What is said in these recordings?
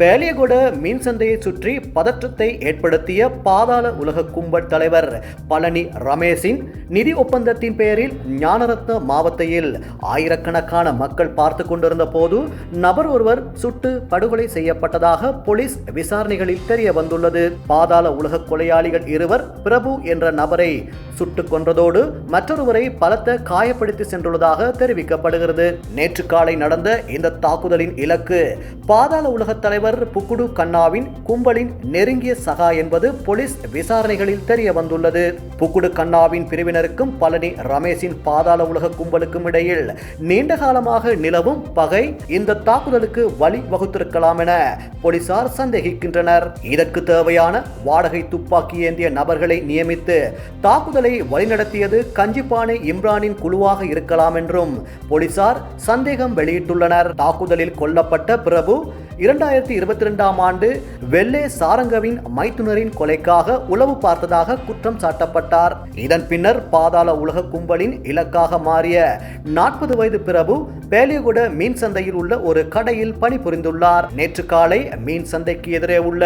பேலியகுட மீன் சந்தையை சுற்றி பதற்றத்தை ஏற்படுத்திய பாதாள உலக கும்பல் தலைவர் பழனி ரமேஷின் நிதி ஒப்பந்தத்தின் பெயரில் ஞானரத்ன மாவட்டத்தில் ஆயிரக்கணக்கான மக்கள் பார்த்து கொண்டிருந்த போது நபர் ஒருவர் சுட்டு படுகொலை செய்யப்பட்டதாக போலீஸ் விசாரணைகளில் தெரிய வந்துள்ளது. பாதாள உலக கொலையாளிகள் இருவர் பிரபு என்ற நபரை சுட்டுக் கொன்றதோடு மற்றொருவரை பலத்த காயப்படுத்தி சென்றுள்ளதாக தெரிவிக்கப்படுகிறது. நேற்று காலை நடந்த இந்த தாக்குதலின் இலக்கு பாதாள உலக தலைவர் புக்குடு கண்ணாவின் கும்பலின் நெருங்கிய சகா என்பது போலீஸ் விசாரணைகளில் தெரிய வந்துள்ளது. புக்குடு கண்ணாவின் பிரிவினருக்கும் பழனி ரமேஷின் பாதாள உலக கும்பலுக்கும் இடையில் நீண்ட காலமாக நிலவும் பகை இந்த தாக்குதலுக்கு வழி வகுத்திருக்கலாம் என போலீசார் சந்தேகிக்கின்றனர். இதற்கு தேவையான வாடகை துப்பாக்கி ஏந்திய நபர்களை நியமித்து தாக்குதலை வழிநடத்தியது கஞ்சிப்பானை இம்ரானின் குழுவாக இருக்கலாம் என்றும் போலீசார் சந்தேகம் வெளியிட்டுள்ளனர். தாக்குதலில் கொல்லப்பட்ட பிரபு இரண்டாயிரத்தி இருபத்தி ரெண்டாம் ஆண்டு வெள்ளே சாரங்கவின் மைத்துனரின் கொலைக்காக உளவு பார்த்ததாக குற்றம் சாட்டப்பட்டார். இதன் பின்னர் பாதாள உலக கும்பலின் இலக்காக மாறிய நாற்பது வயது பிரபு பேலியகுட மீன் சந்தையில் உள்ள ஒரு கடையில் பணிபுரிந்துள்ளார். நேற்று காலை மீன் சந்தைக்கு எதிரே உள்ள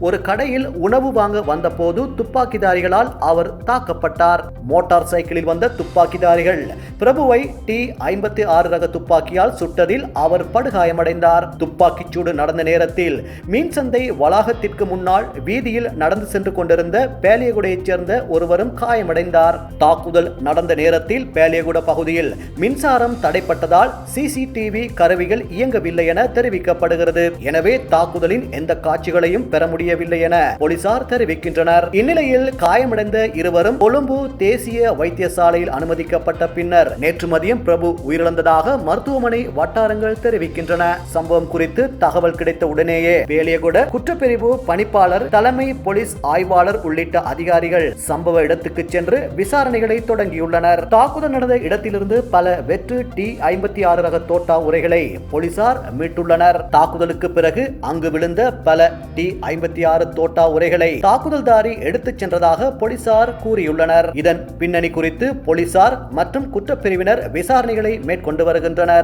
ஒரு கடையில் உணவு வாங்க வந்தபோது துப்பாக்கிதாரிகளால் அவர் தாக்கப்பட்டார். மோட்டார் சைக்கிளில் வந்த துப்பாக்கிதாரிகள் பிரபுவை டி ஐம்பத்தி ஆறு ரக துப்பாக்கியால் சுட்டதில் அவர் படுகாயமடைந்தார். துப்பாக்கிச் சூடு நடந்த நேரத்தில் மீன்சந்தை வளாகத்திற்கு முன்னால் வீதியில் நடந்து சென்று கொண்டிருந்த பேலியகுடையைச் சேர்ந்த ஒருவரும் காயமடைந்தார். தாக்குதல் நடந்த நேரத்தில் பேலியகுட பகுதியில் மின்சாரம் தடைப்பட்டதால் சிசிடிவி கருவிகள் இயங்கவில்லை என தெரிவிக்கப்படுகிறது. எனவே தாக்குதலின் எந்த காட்சிகளையும் பெற முடியவில்லை என போலீசார் தெரிவிக்கின்றனர். இந்நிலையில் காயமடைந்த இருவரும் கொழும்பு தேசிய வைத்தியசாலையில் அனுமதிக்கப்பட்ட பின்னர் நேற்று மதியம் பிரபு உயிரிழந்ததாக மருத்துவமனை வட்டாரங்கள் தெரிவிக்கின்றன. சம்பவம் குறித்து தகவல் தகவல் கிடைத்த உடனேயே வேலியகுட குற்றப்பிரிவு பணிப்பாளர் தலைமை போலீஸ் ஆய்வாளர் உள்ளிட்ட அதிகாரிகள் சம்பவ இடத்துக்கு சென்று விசாரணைகளை தொடங்கியுள்ளனர். தாக்குதல் நடந்த இடத்திலிருந்து பல வெற்று டி ஐம்பத்தி ஆறு ரக தோட்டா உரைகளை போலீசார் மீட்டுள்ளனர். தாக்குதலுக்கு பிறகு அங்கு விழுந்த பல டி ஐம்பத்தி ஆறு தோட்டா உரைகளை தாக்குதல்தாரி எடுத்துச் சென்றதாக போலீசார் கூறியுள்ளனர். இதன் பின்னணி குறித்து போலீசார் மற்றும் குற்றப்பிரிவினர் விசாரணைகளை மேற்கொண்டு வருகின்றனர்.